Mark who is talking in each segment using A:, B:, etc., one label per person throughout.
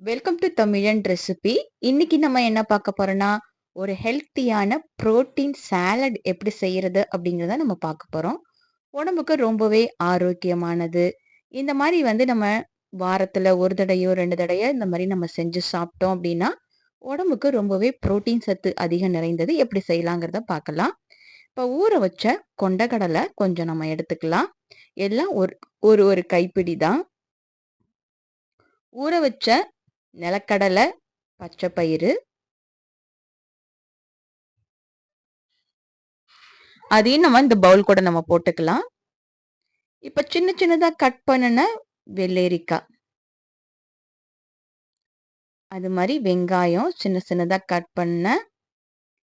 A: Welcome to தமிழன் recipe இன்னைக்கு நம்ம என்ன பார்க்க போறோம்னா ஒரு ஹெல்த்தியான புரோட்டீன் சாலட் எப்படி செய்யறது அப்படிங்கிறத நம்ம பார்க்க போறோம். உடம்புக்கு ரொம்பவே ஆரோக்கியமானது. இந்த மாதிரி வந்து நம்ம வாரத்துல ஒரு தடையோ ரெண்டு தடையோ இந்த மாதிரி நம்ம செஞ்சு சாப்பிட்டோம் அப்படின்னா உடம்புக்கு ரொம்பவே புரோட்டீன் சத்து அதிகம் நிறைந்தது. எப்படி செய்யலாங்கிறத பார்க்கலாம். இப்போ ஊற வச்ச கொண்டக்கடலை கொஞ்சம் நம்ம எடுத்துக்கலாம். எல்லாம் ஒரு ஒரு ஒரு கைப்பிடி தான். ஊற வச்ச நிலக்கடலை பச்சை பயிறு. அதையும் நம்ம இந்த பவுல் கூட நம்ம போட்டுக்கலாம். இப்ப சின்ன சின்னதாக கட் பண்ணின வெள்ளேரிக்காய். அது மாதிரி வெங்காயம் சின்ன சின்னதாக கட் பண்ண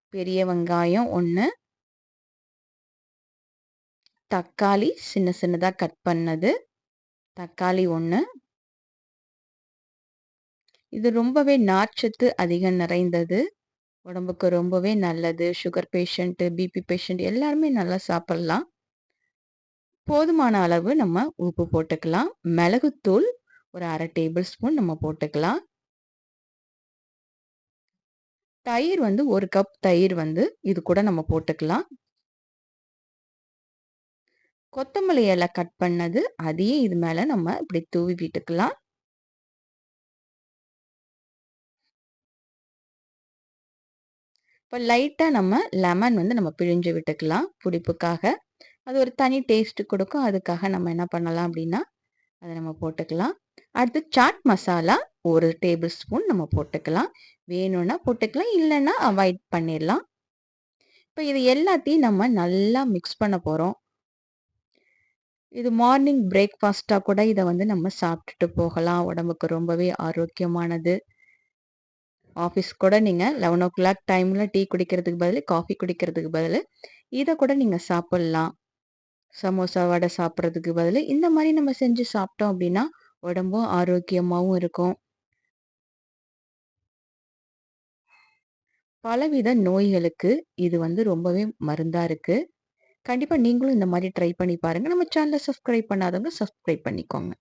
A: பெரிய வெங்காயம் ஒன்று தக்காளி சின்ன சின்னதாக கட் பண்ணது. தக்காளி ஒன்று இது ரொம்பவே நார்ச்சத்து அதிகம் நிறைந்தது. உடம்புக்கு ரொம்பவே நல்லது. சுகர் பேஷண்ட்டு பிபி பேஷண்ட் எல்லாருமே நல்லா சாப்பிட்லாம். போதுமான அளவு நம்ம உப்பு போட்டுக்கலாம். மிளகுத்தூள் ஒரு அரை டேபிள் ஸ்பூன் நம்ம போட்டுக்கலாம். தயிர் வந்து ஒரு கப் தயிர் வந்து இது கூட நம்ம போட்டுக்கலாம். கொத்தமல்லி இலை கட் பண்ணது அதையே இது மேலே நம்ம இப்படி தூவி விட்டுக்கலாம். இப்போ லைட்டாக நம்ம லெமன் வந்து நம்ம பிழிஞ்சு விட்டுக்கலாம் புளிப்புக்காக அது ஒரு தனி டேஸ்ட்டு கொடுக்கும். அதுக்காக நம்ம என்ன பண்ணலாம் அப்படின்னா அதை நம்ம போட்டுக்கலாம். அடுத்து சாட் மசாலா ஒரு டேபிள் ஸ்பூன் நம்ம போட்டுக்கலாம். வேணும்னா போட்டுக்கலாம் இல்லைன்னா அவாய்ட் பண்ணிடலாம். இப்போ இது எல்லாத்தையும் நம்ம நல்லா மிக்ஸ் பண்ண போகிறோம் இது மார்னிங் பிரேக்ஃபாஸ்ட்டாக கூட இதை வந்து நம்ம சாப்பிட்டுட்டு போகலாம். உடம்புக்கு ரொம்பவே ஆரோக்கியமானது. ஆஃபீஸ் கூட நீங்கள் லெவன் ஓ கிளாக் டைமில் டீ குடிக்கிறதுக்கு பதில் காஃபி குடிக்கிறதுக்கு பதில் இதை கூட நீங்கள் சாப்பிட்லாம். சமோசா வடை சாப்பிட்றதுக்கு பதில் இந்த மாதிரி நம்ம செஞ்சு சாப்பிட்டோம் அப்படின்னா உடம்பும் ஆரோக்கியமாகவும் இருக்கும். பலவித நோய்களுக்கு இது வந்து ரொம்பவே மருந்தாக இருக்குது கண்டிப்பாக நீங்களும் இந்த மாதிரி ட்ரை பண்ணி பாருங்கள் நம்ம சேனலை சப்ஸ்கிரைப் பண்ணாதவங்க சப்ஸ்கிரைப் பண்ணிக்கோங்க.